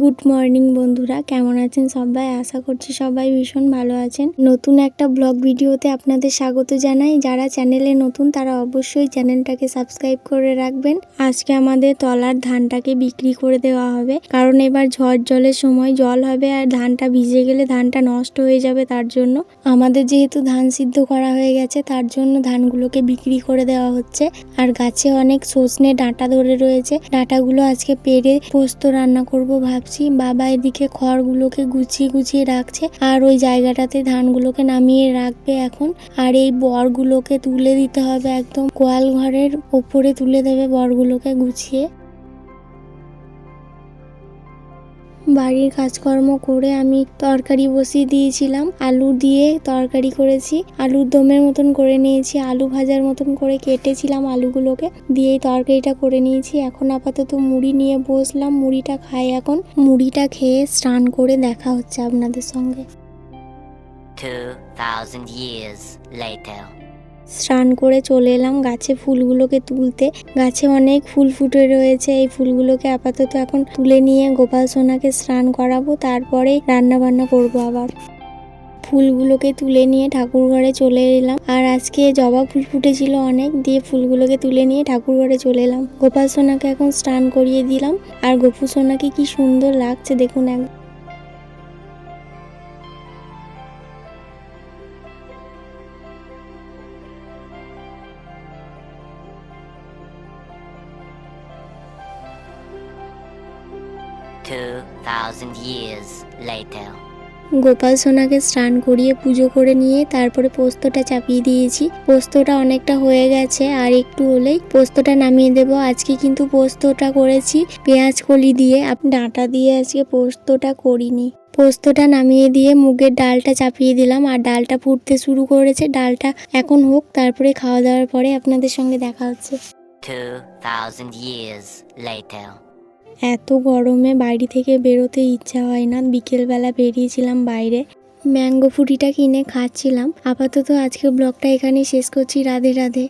Good morning বন্ধুরা। কেমন আছেন সবাই? আশা করছি সবাই ভীষণ ভালো আছেন। নতুন একটা ব্লগ ভিডিওতে আপনাদের স্বাগত জানাই। যারা চ্যানেলে নতুন, তারা অবশ্যই চ্যানেলটাকে সাবস্ক্রাইব করে রাখবেন। আজকে আমাদের তলার ধানটাকে বিক্রি করে দেওয়া হবে। কারণ এবার ঝড় জলের সময় জল হবে আর ধানটা ভিজে গেলে ধানটা নষ্ট হয়ে যাবে তার জন্য। আমাদের যেহেতু ধান সিদ্ধ করা হয়ে গেছে, তার জন্য ধানগুলোকে বিক্রি করে দেওয়া হচ্ছে। আর গাছে অনেক সজনে ডাঁটা ধরে রয়েছে। ডাঁটাগুলো আজকে পেরে পোস্ত রান্না করব ভাবছি, বাবা এদিকে খড়গুলোকে গুছিয়ে গুছিয়ে রাখছে আর ওই জায়গাটাতে ধানগুলোকে নামিয়ে রাখবে এখন। আর এই বরগুলোকে তুলে দিতে হবে একদম, কোয়াল ঘরের ওপরে তুলে দেবে বরগুলোকে গুছিয়ে। বাড়ির কাজকর্ম করে আমি তরকারি বসিয়ে দিয়েছিলাম। আলু দিয়ে তরকারি করেছি। আলুর দমের মতন করে নিয়েছি। আলু ভাজার মতন করে কেটেছিলাম আলুগুলোকে। দিয়ে তরকারিটা করে নিয়েছি। এখন আপাতত মুড়ি নিয়ে বসলাম। মুড়িটা খাই এখন। মুড়িটা খেয়ে স্নান করে দেখা হচ্ছে আপনাদের সঙ্গে। 2,000 years later. স্নান করে চলে এলাম গাছে ফুলগুলোকে তুলতে। গাছে অনেক ফুল ফুটে রয়েছে। এই ফুলগুলোকে আপাতত এখন তুলে নিয়ে গোপাল সোনাকে স্নান করাবো। তারপরে রান্না বান্না করব আবার। ফুলগুলোকে তুলে নিয়ে ঠাকুর ঘরে চলে এলাম। আর আজকে জবা ফুল ফুটেছিল অনেক। দিয়ে ফুলগুলোকে তুলে নিয়ে ঠাকুর ঘরে চলে এলাম। গোপাল সোনাকে এখন স্নান করিয়ে দিলাম। আর গোপু সোনাকে কি সুন্দর লাগছে দেখুন একদম 2,000 years later. গোপাল সোনাকে স্নান করিয়ে পুজো করে নিয়ে তারপরে পোস্তটা চাপিয়ে দিয়েছি। পোস্তটা অনেকটা হয়ে গেছে আর একটু হলেই পোস্তটা নামিয়ে দেব। আজকে কিন্তু পোস্তটা করেছি পেঁয়াজ কলি দিয়ে। আপনি ডাঁটা দিয়ে আজকে পোস্তটা করিনি। পোস্তটা নামিয়ে দিয়ে মুগের ডালটা চাপিয়ে দিলাম আর ডালটা ফুটতে শুরু করেছে। ডালটা এখন হোক তারপরে খাওয়া দাওয়ার পরে আপনাদের সঙ্গে দেখা হচ্ছে। 2000 years later. এত গরমে বাড়ি থেকে বেরোতে ইচ্ছা হয় না। বিকেলবেলা বেরিয়েছিলাম বাইরে। ম্যাঙ্গো ফুটিটা কিনে খাচ্ছিলাম। আপাতত আজকে ব্লগটা এখানেই শেষ করছি। রাধে রাধে।